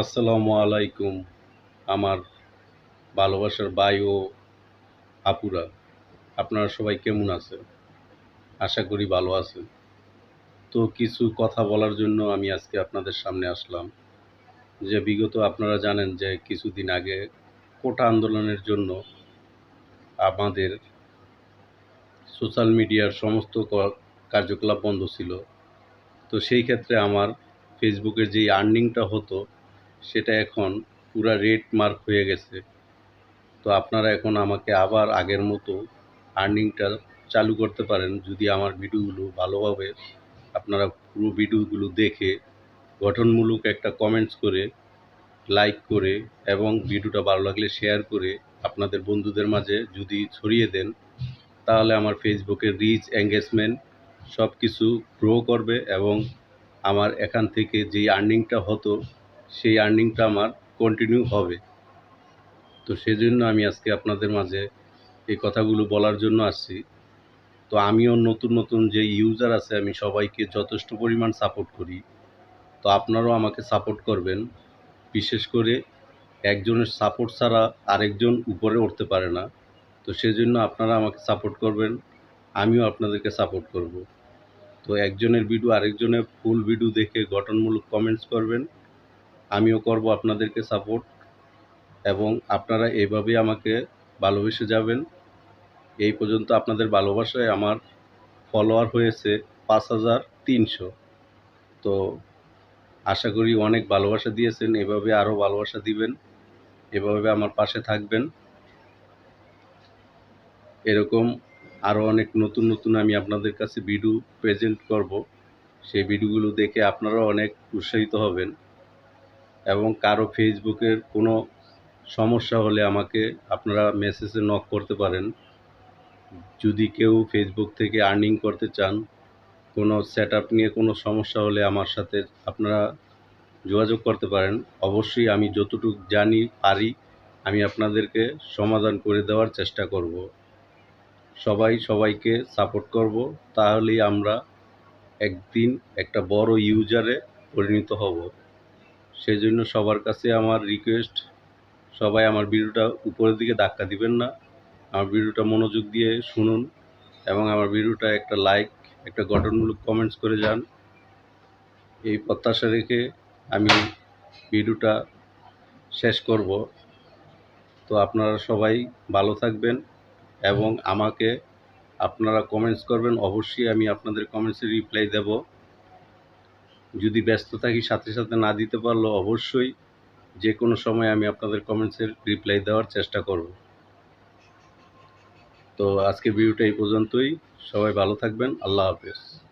আসসালামু আলাইকুম, আমার ভালোবাসার ভাই ও আপুরা। আপনারা সবাই কেমন আছেন? আশা করি ভালো আছেন। তো কিছু কথা বলার জন্য আমি আজকে আপনাদের সামনে আসলাম, যে বিগত আপনারা জানেন যে কিছুদিন আগে কোটা আন্দোলনের জন্য আমাদের সোশ্যাল মিডিয়ার সমস্ত কার্যকলাপ বন্ধ ছিল। তো সেই ক্ষেত্রে আমার ফেসবুকের যেই আর্নিংটা হতো সেটা এখন পুরা রেড মার্ক হয়ে গেছে। তো আপনারা এখন আমাকে আবার আগের মতো আর্নিংটা চালু করতে পারেন। যদি আমার ভিডিওগুলো ভালোভাবে আপনারা পুরো ভিডিওগুলো দেখে গঠনমূলক একটা কমেন্টস করে লাইক করে এবং ভিডিওটা ভালো লাগলে শেয়ার করে আপনাদের বন্ধুদের মাঝে যদি ছড়িয়ে দেন, তাহলে আমার ফেসবুকের রিচ এঙ্গেজমেন্ট সব কিছু গ্রো করবে এবং আমার এখান থেকে যেই আর্নিংটা হতো সেই আর্নিংটা আমার কন্টিনিউ হবে। তো সেজন্য আমি আজকে আপনাদের মাঝে এই কথাগুলো বলার জন্য আসছি। তো আমিও নতুন নতুন যে ইউজার আছে, আমি সবাইকে যথেষ্ট পরিমাণ সাপোর্ট করি। তো আপনারাও আমাকে সাপোর্ট করবেন। বিশেষ করে একজনের সাপোর্ট ছাড়া আরেকজন উপরে উঠতে পারে না। তো সেজন্য আপনারা আমাকে সাপোর্ট করবেন, আমিও আপনাদেরকে সাপোর্ট করব। তো একজনের ভিডিও আরেকজনের ফুল ভিডিও দেখে গঠনমূলক কমেন্টস করবেন। আমিও করব আপনাদেরকে সাপোর্ট এবং আপনারা এইভাবে আমাকে ভালোবেসে যাবেন। এই পর্যন্ত আপনাদের ভালোবাসায় আমার ফলোয়ার হয়েছে পাঁচ হাজার তিনশো। তো আশা করি অনেক ভালোবাসা দিয়েছেন, এভাবে আরও ভালোবাসা দিবেন, এভাবে আমার পাশে থাকবেন। এরকম আরও অনেক নতুন নতুন আমি আপনাদের কাছে ভিডিও প্রেজেন্ট করব। সেই ভিডিওগুলো দেখে আপনারাও অনেক উৎসাহিত হবেন। এবং কারও ফেসবুকের কোনো সমস্যা হলে আমাকে আপনারা মেসেজে নক করতে পারেন। যদি কেউ ফেসবুক থেকে আর্নিং করতে চান, কোনো সেট আপ নিয়ে কোনো সমস্যা হলে আমার সাথে আপনারা যোগাযোগ করতে পারেন। অবশ্যই আমি যতটুকু জানি, পারি, আমি আপনাদেরকে সমাধান করে দেওয়ার চেষ্টা করব। সবাই সবাইকে সাপোর্ট করব, তাহলেই আমরা একদিন একটা বড় ইউজারে পরিণত হব। সেজন্য সবার কাছে আমার রিকোয়েস্ট সবাই আমার ভিডিওটা উপরের দিকে ধাক্কা দিবেন না। আমার ভিডিওটা মনোযোগ দিয়ে শুনুন এবং আমার ভিডিওটা একটা লাইক একটা গঠনমূলক কমেন্টস করে যান। এই প্রত্যাশা রেখে আমি ভিডিওটা শেষ করব। তো আপনারা সবাই ভালো থাকবেন এবং আমাকে আপনারা কমেন্টস করবেন, অবশ্যই আমি আপনাদের কমেন্টসে রিপ্লাই দেব। যদি ব্যস্ত থাকি, সাথে সাথে না দিতে পারলেও অবশ্যই যে কোনো সময় আমি আপনাদের কমেন্টসের রিপ্লাই দেওয়ার চেষ্টা করব। তো আজকে ভিডিওটা এই পর্যন্তই। সবাই ভালো থাকবেন। আল্লাহ হাফেজ।